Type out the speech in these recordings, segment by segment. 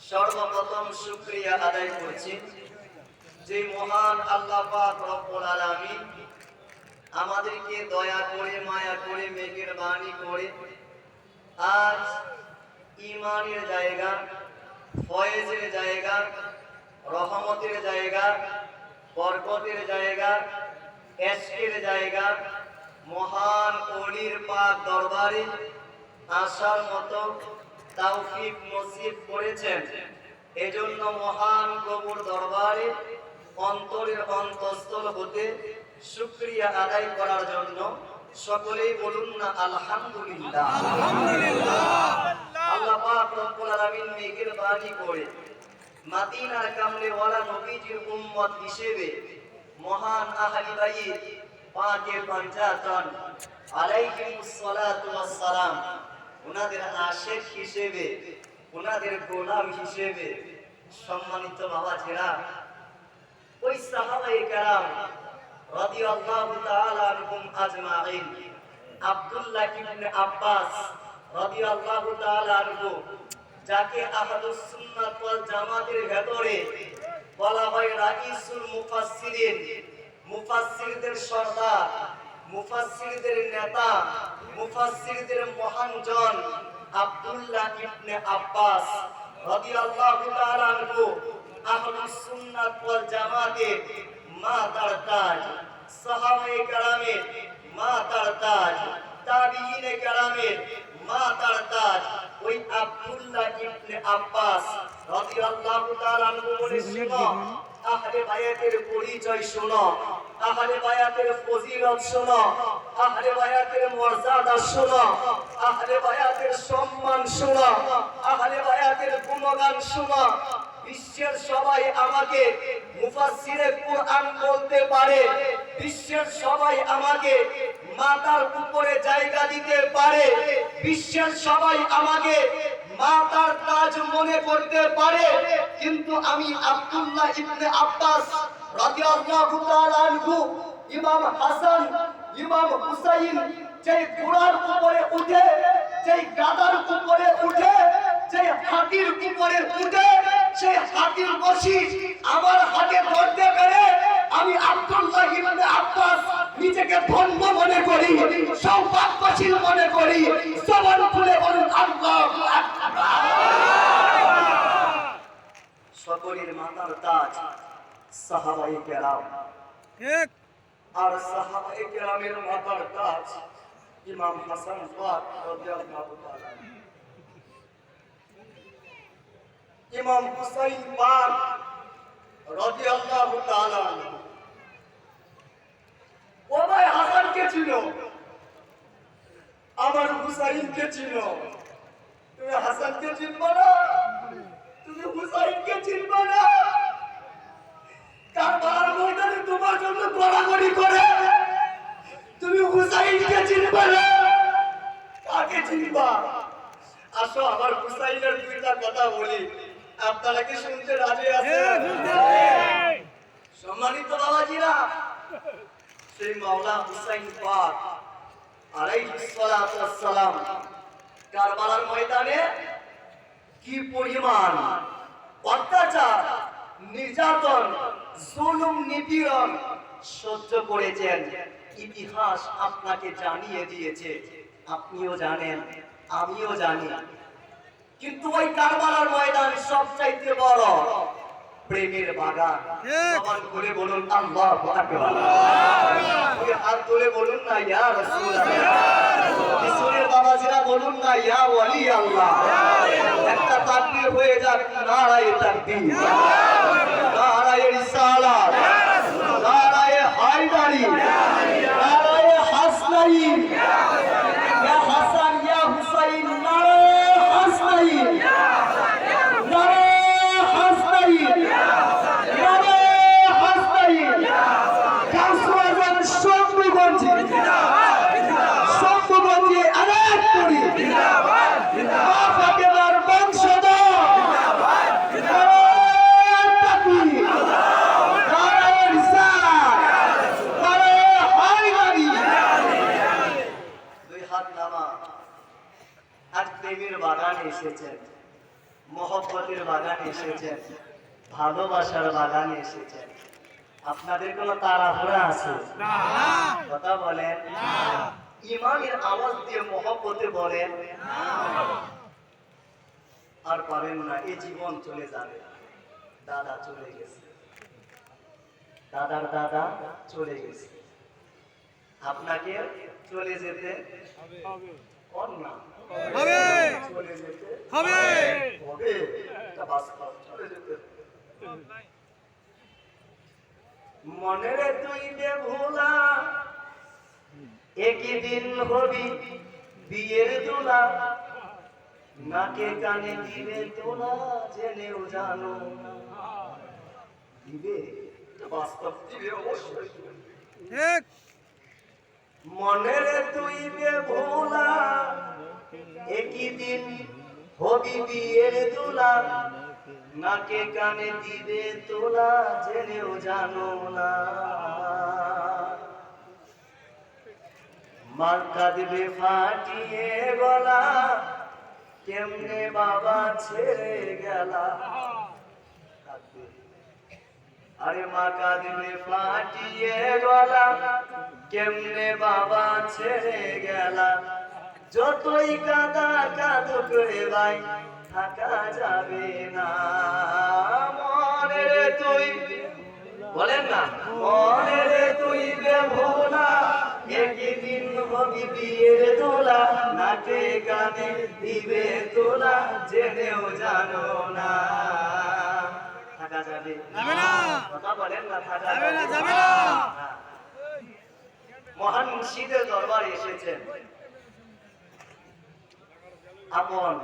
সর্বপ্রথম শুক্রিয়া আদায় করছি যে মহান আল্লাহ পাক আমাদেরকে দয়া করে, মায়া করে, মেঘের বাণী করে আজ ইমানের জায়গা, ফয়েজের জায়গা, রহমতের জায়গা, বরকতের জায়গা এশকের জায়গা, মহান অলির পাক দরবারে আসার মতো তাওফিক নসিব করেছেন। এজন্য মহান প্রভুর দরবারে অন্তরের অন্তঃস্থল হতে শুকরিয়া আদায় করার জন্য সকলেই বলুন না আলহামদুলিল্লাহ। আল্লাহ পাক রব্বুল আলামিন মেঘের বাণী করে মাদিনার কামলে ওয়ালা নবীজির উম্মত হিসেবে মহান আহলি বাইত পাকে পঞ্চাতন আলাইহিমুস সালাতু ওয়াস সালাম ওনাদের আশেক হিসেবে, ওনাদের গোলাম হিসেবে সম্মানিত বাবা ছেড়া ওই সাহাবায়ে কেরাম তাআলা আনহুম আজমাইন আব্দুল্লাহ ইবনে আব্বাস তাআলা আনহু, যাকে আহলুস সুন্নাত ওয়াল জামাতের ভেতরে বলা হয় রাইসুল মুফাসসিরিন। মুফাসসিরদের সর্দার, মুফাসসিরদের নেতা মুফাসসিরদের মহান জন আব্দুল্লাহ ইবনে আব্বাস রাদিয়াল্লাহু তাআলা আনহু আহলুস সুন্নাত ওয়াল জামাতের মা তার তাজ। সাহাবায়ে কেরামের মা তার তাজ। তাবিঈনে কেরামের মা তার তাজ। ওই আব্দুল্লাহ ইবনে আব্বাস রাদিয়াল্লাহু তাআলা আনহু বলে শোনো আহলে বায়াতের পরিচয় শোনো। আহলে বায়াতের ফজিলত শোনো, আহলে বায়াতের মর্যাদা শোনো আহারে বায়াতের সম্মান শোনো আহারে বায়াতের গুণগান শোনো। বিশ্বের সবাই আমাকে মুফাসসিরে কোরআন বলতে পারে, বিশ্বের সবাই আমাকে মাতার উপরে জায়গা দিতে পারে, বিশ্বের সবাই আমাকে মাতার কাজ মনে করতে পারে। কিন্তু আমি আব্দুল্লাহ ইবনে আব্বাস রাদিয়াল্লাহু তাআলা আনহু ইমাম হাসান হুসাইন যেই উপরে উঠে, যেই গাদার উপরে উঠে, যেই হাতির উপরে উঠে, সেই হাতির বসি আমার হাতে ধরতে পেরে আমি আব্দুল্লাহ ইবনে আব্বাস নিজেকে ধন্য মনে করি, সৌভাগ্যশীল মনে করি। সবার খুলে বলুন, আল্লাহু তাজ সাহাবাই কেরাম। ঠিক। আর সাহাবাই কেরামের মাথার তাজ ইমাম হাসান পাক রাদিয়াল্লাহু তাআলা। ইমাম হুসাইন পাক রাদিয়াল্লাহু তাআলা ও ভাই হাসানকে ছিল? আমার হুসাইনকে ছিল? তুমি হাসানকে চিনবা না? তুমি হুসাইনকে চিনবা না? কারবালার ময়দানে তোমার জন্য গড়াগড়ি করে। তুমি হুসাইনকে চিনবা না। কাকে চিনবা? আসো আমার হুসাইনের দুইটা কথা বলি। আপনারা কি শুনতে রাজি আছেন? শুনতে। সম্মানিত বাবাজিরা সেই মাওলা হুসাইন পাক আলাইহিস সালাতু ওয়াস সালাম কারবালার ময়দানে কি পরিমাণ অত্যাচার নির্যাতন জুলুম নিপীড়ন সহ্য করেছেন। ইতিহাস আপনাকে জানিয়ে দিয়েছে। আপনিও জানেন আমিও জানি। কিন্তু ওই কারবালার ময়দান সবচাইতে বড় প্রেমের বাগান। সবার করে বলুন আল্লাহু আকবার। ওই হাত তুলে বলুন না ইয়া রাসূলুল্লাহ। কিশোরের বাবাজিরা বলুন না ইয়া ওয়ালি আল্লাহ একটা তাকবীর হয়ে যাক নারায়ে তাকবীর নারায়ে রিসালাত নারায়ে হায়দারি নারায়ে হাসনাই। ইয়া হাসান ইয়া হুসাইন নারায়ে হাসনাই নারায়ে হাসনাই নারায়ে হাসনাই কাসওয়াজান শম্ভুগঞ্জে শম্ভুগঞ্জে আরেক করি মা ফাতেমার বংশধর নারায়ে তাকবীর নারায়ে রিসালাত নারায়ে হায়দারি দুই হাত নামা আজ প্রেমের বাগানে এসেছেন। মহব্বতের বাগানে এসেছেন ভালোবাসার বাগানে এসেছেন। আপনাদের কোনো তাড়াহুড়া আছে? কথা বলেন। ইমানের আওয়াজ দিয়ে মহব্বতে বলেন। আর পারেন না এই জীবন চলে যাবে। দাদা চলে গেছে। দাদার দাদা চলে গেছে। আপনাকে চলে যেতে কর না হবে হবে। হবে এটা বাস্তব চলে যেতে মনে রে তুই দে ভোলা একই দিন হবি বিয়ের দোলা। নাকে কানে দিবে তোলা জেনেও জানো। দিবে বাস্তব দিবে অবশ্যই। ঠিক। মনে রে তুই বে ভোলা একই দিন হবি বিয়ের দোলা। নাকে কানে দিবে তোলা, জেনেও জানো না। মাথা দিবে ফাটিয়ে গলা, কেমনে বাবা ছেড়ে গেলা। আরে মা কাঁদবে ফাটিয়ে গলা, কেমনে বাবা ছেড়ে গেলা। যতই কাদা কাদ করে ভাই থাকা যাবে না। মনে রে তুই বলেন না মনে রে তুই বেভোলা একই দিন হবি বিয়ের তোলা নাকে গানে দিবে তোলা জেনেও জানো না। থাকা যাবে না। কথা বলেন না থাকা যাবে না। মহান মুর্শিদের দরবারে এসেছেন। আপন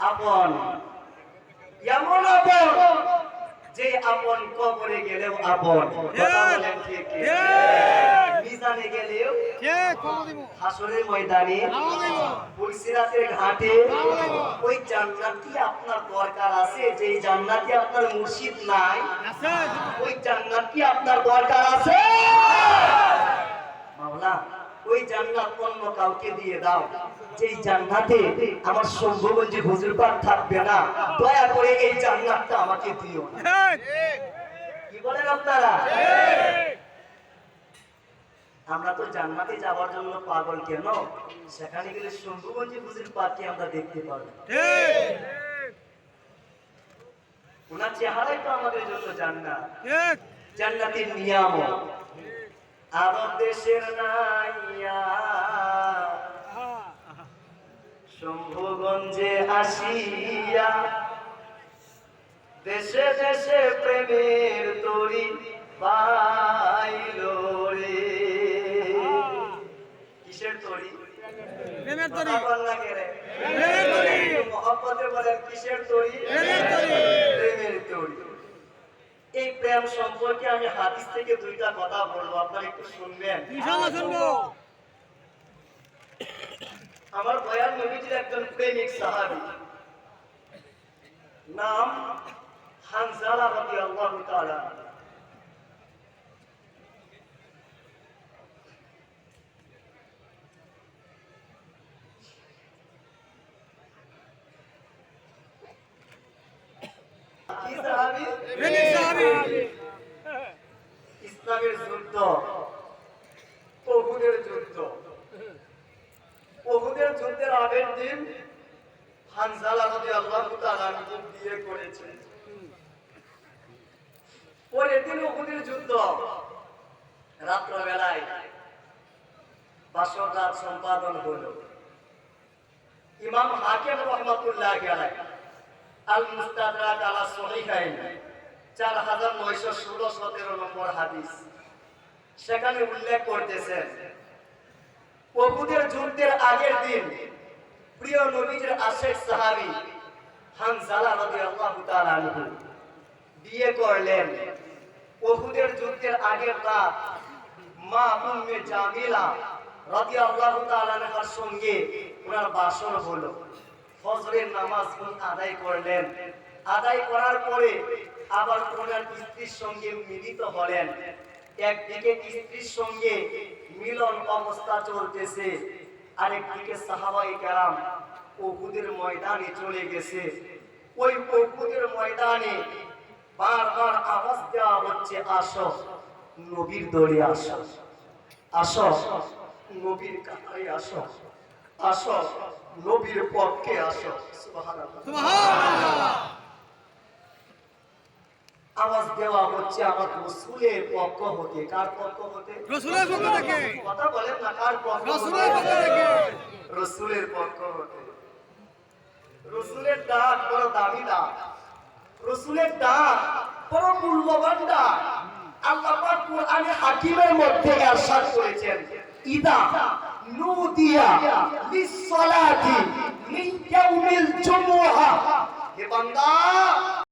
আপন। এমন আপন যে আপন কবরে গেলেও আপন। মিজানে গেলেও হাসরের ময়দানে পুলসিরাতের ঘাটে ওই জান্নাতি আপনার দরকার আছে যে জান্নাতি আপনার মুর্শিদ নাই ওই জান্নাত কি আপনার দরকার আছে। মাওলা ওই জান্নাত অন্য কাউকে দিয়ে দাও। যেই জান্নাতে আমার শম্ভুগঞ্জে হুজুর পাক থাকবে না দয়া করে এই জান্নাতটা আমাকে দিও ঠিক। কি বলেন আপনারা? আমরা তো জান্নাতে যাওয়ার জন্য পাগল কেন? সেখানে গেলে শম্ভুগঞ্জে হুজুর পাককে আমরা দেখতে পারব ঠিক। ওনার চেহারাই তো আমাদের জন্য জান্নাত। ঠিক। জান্নাতের নিয়ামত। আরব দেশের নাইয়া শম্ভুগঞ্জে আসিয়া দেশে দেশে প্রেমের তরি পাইল রে। কিসের তরি? প্রেমের তরি। কথা বল না প্রেমের তরি। মহব্বতে বলেন কিসের তরি? প্রেমের তরি। প্রেমের তরি। এই প্রেম সম্পর্কে আমি হাদিস থেকে দুইটা কথা বলব আপনারা একটু শুনবেন। ইনশাআল্লাহ শুনব। আমার বয়ান নবীজির একজন প্রেমিক সাহাবী। নাম হানজালা তাআলা। সাহাবী? প্রেমিক সাহাবি। ইসলামের যুদ্ধ ওহুদের যুদ্ধ। ওহুদের যুদ্ধের আগের দিন হানজালা বিয়ে করেছেন পরের দিন যুদ্ধ। রাত্রবেলায় বাসর রাত সম্পাদন হলো। ইমাম হাকিম রহমাতুল্লাহ আলাইহি। আল মুস্তাদরাক আলা সহিহাইন, চার হাজার নয়শো ষোলো সতেরো নম্বর হাদিস। সেখানে উল্লেখ করতেছেন প্রভুদের যুদ্ধের আগের দিন প্রিয় নবীজের আশেখ সাহাবি হানজালা রাদিয়াল্লাহু তাআলা আনহু বিয়ে করলেন। প্রভুদের যুদ্ধের আগের রাত মা উম্মে জামিলা রাদিয়াল্লাহু তাআলা আনহার সঙ্গে ওনার বাসর হলো। ফজরের নামাজ উনি আদায় করলেন। আদায় করার পরে আবার ওনার স্ত্রীর সঙ্গে মিলিত হলেন। একদিকে স্ত্রীর সঙ্গে মিলন অবস্থা চলতেছে। আরেকদিকে সাহাবাই কেরাম উহুদের ময়দানে চলে গেছে। ওই উহুদের ময়দানে বারবার আওয়াজ দেওয়া হচ্ছে, আসো, নবীর দলে আসো। আসো, নবীর কাতারে আসো। আসো, নবীর পক্ষে আসো। আওয়াজ দেওয়া হচ্ছে আমার রসুলের পক্ষ হতে। কার পক্ষ হতে? রসুলের পক্ষ থেকে। কথা বলেন না কার পক্ষ রসুলের পক্ষ? থেকে। রসুলের পক্ষ হতে। রসুলের ডাক বড় দামি ডাক রসুলের ডাক বড় মূল্যবান ডাক। আল্লাহ পাক কোরআনে হাকিমের মধ্যে ইরশাদ করেছেন ইদা নুদিয়া লিসসালাতি মিন ইয়াউমিল হে বান্দা!